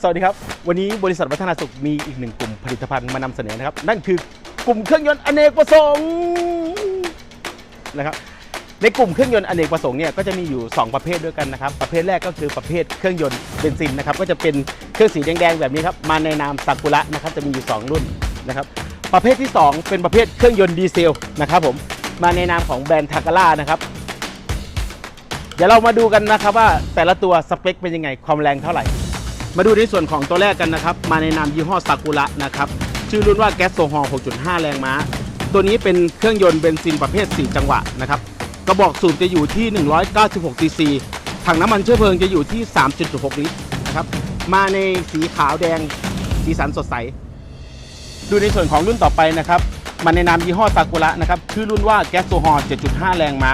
สวัสดีครับ วันนี้บริษัทวัฒนาสุขมีอีกหนึ่งกลุ่มผลิตภัณฑ์มานำเสนอนะครับ นั่นคือกลุ่มเครื่องยนต์อเนกประสงค์นะครับในกลุ่มเครื่องยนต์อเนกประสงค์เนี่ยก็จะมีอยู่ 2 ประเภทด้วยกันนะครับ ประเภทแรกก็คือประเภทเครื่องยนต์เบนซินนะครับก็จะเป็นเครื่องสีแดงๆแบบนี้ครับมาในนามซากุระนะครับจะมีอยู่ 2 รุ่นนะครับประเภทที่ 2 เป็นประเภทเครื่องยนต์ดีเซลนะครับผมมาในนามของแบรนด์ทาการ่านะครับเดี๋ยวเรามาดูกันนะครับว่าแต่ละตัวสเปคเป็นยังไงความแรงเท่าไหร่ มาดูในส่วนของตัวแรกกันนะครับ มาในนามยี่ห้อซากุระนะครับ ชื่อรุ่นว่าแก๊สโซฮอล6.5 แรงม้า ตัวนี้เป็นเครื่องยนต์เบนซินประเภท 4 จังหวะนะครับ กระบอกสูบจะอยู่ที่ 196ซีซี ถังน้ำมันเชื้อเพลิงจะอยู่ที่ 3.6 ลิตรนะครับ มาในสีขาวแดง สีสันสดใส ดูในส่วนของรุ่นต่อไปนะครับ มาในนามยี่ห้อซากุระนะครับ ชื่อรุ่นว่าแก๊สโซฮอล7.5 แรงม้า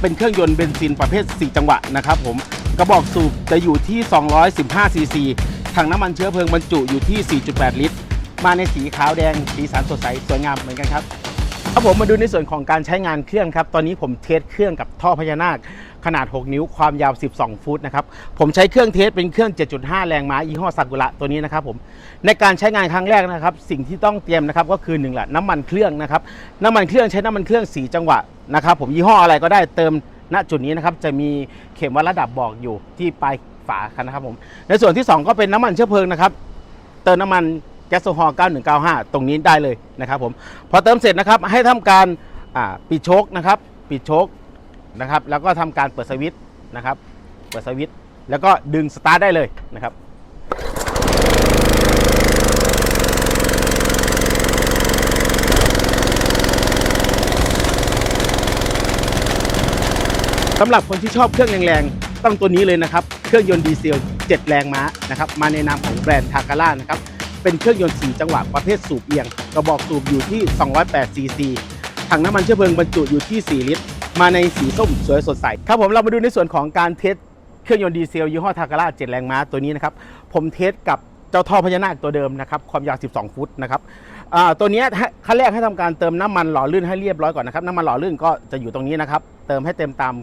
เป็นเครื่องยนต์เบนซินประเภท 4 จังหวะนะครับผม กระบอกสูบจะอยู่ที่ 215 ซีซีถังน้ำมันเชื้อเพลิงบรรจุอยู่ที่ 4.8 ลิตร มาในสีขาวแดง สีสันสดใสสวยงามเหมือนกันครับครับผมมาดูในส่วนของการใช้งานเครื่องครับ ตอนนี้ผมเทสเครื่องกับท่อพญานาค ขนาด 6 นิ้วความยาว 12 ฟุตนะครับ ผมใช้เครื่องเทสเป็นเครื่อง 7.5 แรงม้ายี่ห้อซากุระตัวนี้นะครับผมในการใช้งานครั้งแรกนะครับ สิ่งที่ต้องเตรียมนะครับก็คือหนึ่งแหละน้ำมันเครื่องนะครับน้ำมันเครื่องใช้น้ำมันเครื่อง 4 จังหวะนะครับผมยี่ห้ออะไรก็ได้เติม ณจุดนี้นะครับจะมีเข็มวัดระดับบอกอยู่ที่ปลายฝาคันนะครับผมในส่วนที่ 2 ก็เป็นน้ำมันเชื้อเพลิงนะครับเติมน้ำมันแก๊สโซฮอล์9195 ตรงนี้ได้เลยนะครับผมพอเติมเสร็จนะครับให้ทำการปิดโชคนะครับปิดโชคนะครับแล้วก็ทำการเปิดสวิตช์นะครับเปิดสวิตช์แล้วก็ดึงสตาร์ทได้เลยนะครับ สำหรับคนที่ชอบเครื่องแรงๆต้องตัวนี้เลยนะครับ เครื่องยนต์ดีเซล 7 แรงม้านะครับมาในนามของแบรนด์ทาการ่านะครับเป็นเครื่องยนต์ 4 จังหวะประเภทสูบเอียง กระบอกสูบอยู่ที่ 208 ซีซีถังน้ำมันเชื้อเพลิงบรรจุอยู่ที่ 4 ลิตร มาในสีส้มสวยสดใสครับผมเรามาดูในส่วนของการเทสเครื่องยนต์ดีเซลยี่ห้อทาการ่า7 แรงม้าตัวนี้นะครับผมเทสกับเจ้าท่อพญานาคตัวเดิมนะครับความยาว 12 ฟุตนะครับตัวนี้ขั้นแรกให้ทำการเติมน้ำมันหล่อลื่นให้เรียบร้อยก่อนนะครับน้ำมันหล่อลื่นก็จะอยู่ตรงนี้นะครับเติมให้เต็มตาม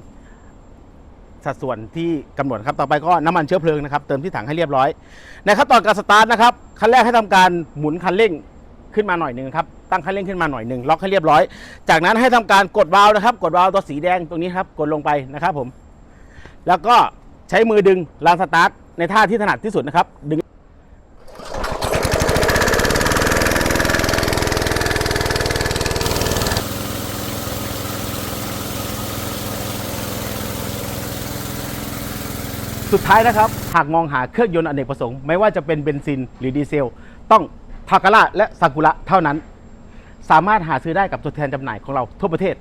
สัดส่วนที่กำหนดครับต่อไปก็น้ำมันเชื้อเพลิงนะครับเติมที่ถังให้เรียบร้อยในขั้นตอนการสตาร์ทนะครับขั้นแรกให้ทำการหมุนคันเร่งขึ้นมาหน่อยหนึ่งครับตั้งคันเร่งขึ้นมาหน่อยหนึ่งล็อกให้เรียบร้อย จากนั้นให้ทำการกดวาล์วนะครับ กดวาล์วตัวสีแดงตรงนี้ครับกดลงไปนะครับผม แล้วก็ใช้มือดึงลานสตาร์ทในท่าที่ถนัดที่สุดนะครับดึง สุดท้ายนะครับ หากมองหาเครื่องยนต์อเนกประสงค์ไม่ว่าจะเป็นเบนซินหรือดีเซล ต้องทาการ่าและซากุระเท่านั้น สามารถหาซื้อได้กับตัวแทนจำหน่ายของเราทั่วประเทศ